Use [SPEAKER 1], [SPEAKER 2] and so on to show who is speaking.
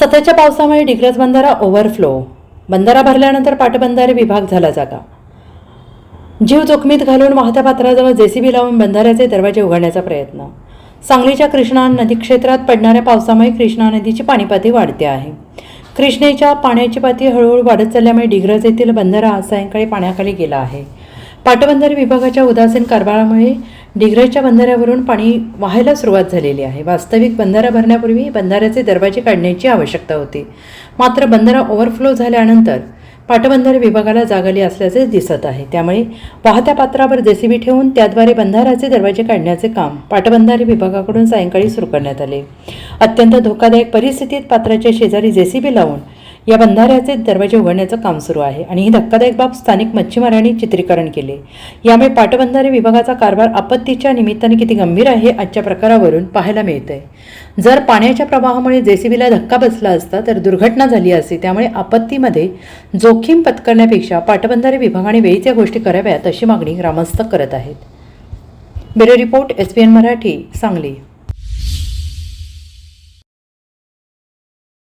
[SPEAKER 1] सततच्या पावसामुळे डिग्रज बंधारा ओव्हरफ्लो बंधारा भरल्यानंतर पाटबंधारे विभाग झाला जागा. जीव जोखमीत घालून वाहत्या पात्राजवळ जेसीबी लावून बंधाऱ्याचे दरवाजे उघडण्याचा प्रयत्न. सांगलीच्या कृष्णा नदी क्षेत्रात पडणाऱ्या पावसामुळे कृष्णा नदीची पाणीपाती वाढते आहे. कृष्णेच्या पाण्याची पाती हळूहळू वाढत चालल्यामुळे डिग्रज येथील बंधारा आज सायंकाळी पाण्याखाली गेला आहे. पाटबंधारे विभागाच्या उदासीन कारभारामुळे डिग्रजच्या बंधाऱ्यावरून पाणी वाहायला सुरुवात झालेली आहे. वास्तविक बंधारा भरण्यापूर्वी बंधाऱ्याचे दरवाजे काढण्याची आवश्यकता होती. मात्र बंधारा ओव्हरफ्लो झाल्यानंतर पाटबंधारे विभागाला जागाली असल्याचे दिसत आहे. त्यामुळे वाहत्या पात्रावर जेसीबी ठेवून त्याद्वारे बंधाऱ्याचे दरवाजे काढण्याचे काम पाटबंधारे विभागाकडून सायंकाळी सुरू करण्यात आले. अत्यंत धोकादायक परिस्थितीत पात्राच्या शेजारी जेसीबी लावून या बंधाऱ्याचे दरवाजे उघडण्याचं काम सुरू आहे आणि ही धक्कादायक बाब स्थानिक मच्छीमारांनी चित्रीकरण केले. यामुळे पाटबंधारे विभागाचा कारभार आपत्तीच्या निमित्ताने किती गंभीर आहे आजच्या प्रकारावरून पाहायला मिळतंय. जर पाण्याच्या प्रवाहामुळे जेसीबीला धक्का बसला असता तर दुर्घटना झाली असती त्यामुळे आपत्तीमध्ये जोखीम पत्करण्यापेक्षा पाटबंधारे विभागाने वेळीच्या गोष्टी कराव्यात अशी मागणी ग्रामस्थ करत आहेत. Bureau report S P N Marathi Sangli.